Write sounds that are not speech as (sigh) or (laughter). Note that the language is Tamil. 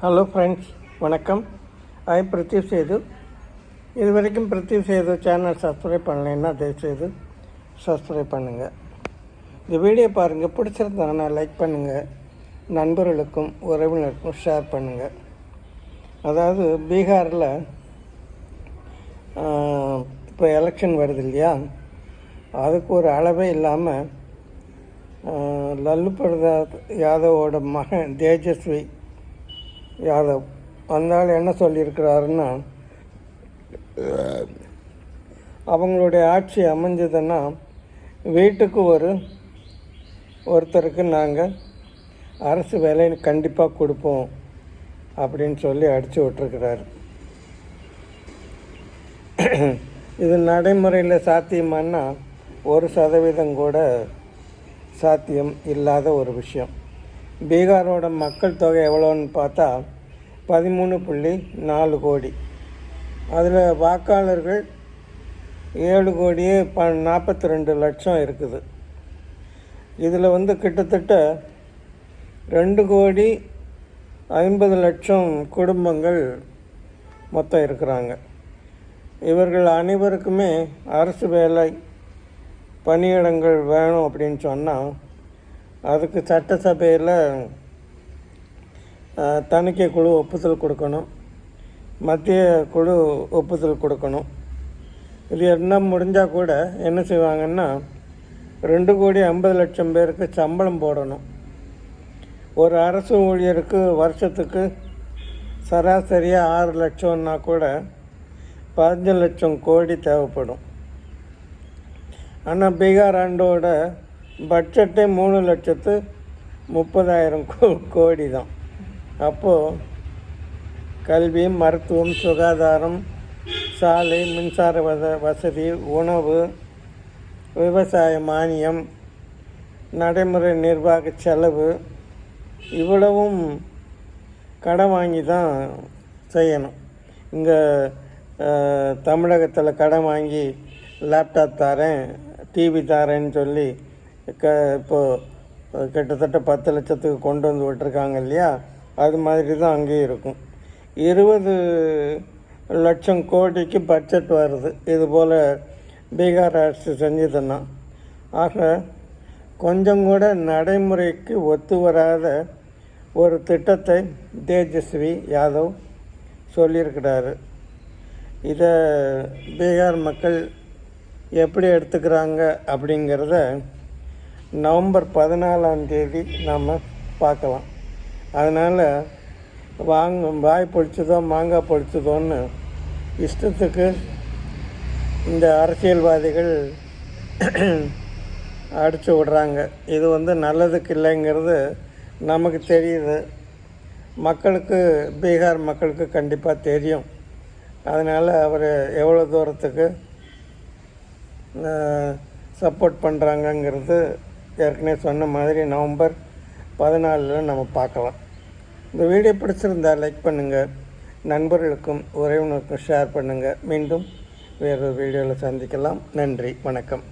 ஹலோ ஃப்ரெண்ட்ஸ் வணக்கம். ஐ பிரதீப் சேது இது வரைக்கும் பிரதீப் சேது சேனல் சப்ஸ்கிரைப் பண்ணலைன்னா தயவுசெய்து சப்ஸ்கிரைப் பண்ணுங்கள் இந்த வீடியோ பாருங்கள் பிடிச்சிருந்தாங்கன்னா லைக் பண்ணுங்கள் நண்பர்களுக்கும் உறவினருக்கும் ஷேர் பண்ணுங்கள் அதாவது பீகாரில் இப்போ எலெக்ஷன் வருது இல்லையா? அதுக்கு ஒரு அளவே இல்லாமல் லல்லு பிரசாத் யாதவோட மகன் தேஜஸ்வி யாதவ் வந்தால் என்ன சொல்லியிருக்கிறாருன்னா அவங்களுடைய ஆட்சி அமைஞ்சதுன்னா வீட்டுக்கு ஒரு ஒருத்தருக்கு நாங்கள் அரசு வேலை கண்டிப்பாக கொடுப்போம் அப்படின்னு சொல்லி அடித்து விட்டுருக்கிறாரு. இது நடைமுறையில் சாத்தியமானால் ஒரு சதவீதம் கூட சாத்தியம் இல்லாத ஒரு விஷயம். பீகாரோட மக்கள் தொகை எவ்வளோன்னு பார்த்தா பதிமூணு புள்ளி நாலு கோடி. அதில் வாக்காளர்கள் ஏழு கோடியே ப நாற்பத்தி ரெண்டு லட்சம் இருக்குது. இதில் வந்து கிட்டத்தட்ட ரெண்டு கோடி ஐம்பது லட்சம் குடும்பங்கள் மொத்தம் இருக்கிறாங்க. இவர்கள் அனைவருக்குமே அரசு வேலை பணியிடங்கள் வேணும் அப்படின்னு சொன்னால் அதுக்கு சட்டசபையில் தணிக்கை குழு ஒப்புதல் கொடுக்கணும். மத்திய குழு ஒப்புதல் கொடுக்கணும். இது என்ன முடிஞ்சால் கூட என்ன செய்வாங்கன்னா ரெண்டு கோடி ஐம்பது லட்சம் பேருக்கு சம்பளம் போடணும். ஒரு அரசு ஊழியருக்கு வருஷத்துக்கு சராசரியாக ஆறு லட்சம்னா கூட பதினஞ்சு லட்சம் கோடி தேவைப்படும். ஆனால் பீகார் ஆண்டோட பட்ஜெட்டே மூணு லட்சத்து முப்பதாயிரம் கோ கோடி தான் அப்போது கல்வி மருத்துவம் சுகாதாரம் சாலை மின்சார வச வசதி உணவு விவசாய மானியம் நடைமுறை நிர்வாக செலவு இவ்வளவும் கடன் வாங்கி தான் செய்யணும். இங்கே தமிழகத்தில் கடன் வாங்கி லேப்டாப் தரேன் டிவி தரேன்னு சொல்லி க இப்போது கிட்டத்தட்ட பத்து லட்சத்துக்கு கொண்டு வந்து விட்டுருக்காங்க இல்லையா? அது மாதிரி தான் அங்கேயும் இருக்கும். இருபது லட்சம் கோடிக்கு பட்ஜெட் வருது. இது போல் பீகார் அரசு செஞ்சதுன்னா. ஆக கொஞ்சம் கூட நடைமுறைக்கு ஒத்து வராத ஒரு திட்டத்தை தேஜஸ்வி யாதவ் சொல்லியிருக்கிறாரு. இதை பீகார் மக்கள் எப்படி எடுத்துக்கிறாங்க அப்படிங்கிறத நவம்பர் பதினாலாம் தேதி நாம் பார்க்கலாம். அதனால் வாங்க வாய் பொழிச்சதோ மாங்காய் பொழிச்சதோன்னு இஷ்டத்துக்கு இந்த அரசியல்வாதிகள் (clears throat) அடித்து விடுறாங்க. இது வந்து நல்லதுக்கு இல்லைங்கிறது நமக்கு தெரியுது. மக்களுக்கு பீகார் மக்களுக்கு கண்டிப்பாக தெரியும். அதனால் அவர் எவ்வளோ தூரத்துக்கு சப்போர்ட் பண்ணுறாங்கங்கிறது ஏற்கனவே சொன்ன மாதிரி நவம்பர் பதினாலில் நம்ம பார்க்கலாம். இந்த வீடியோ பிடிச்சிருந்தா லைக் பண்ணுங்கள் நண்பர்களுக்கும் உறவினருக்கும் ஷேர் பண்ணுங்கள் மீண்டும் வேறொரு வீடியோவில் சந்திக்கலாம். நன்றி. வணக்கம்.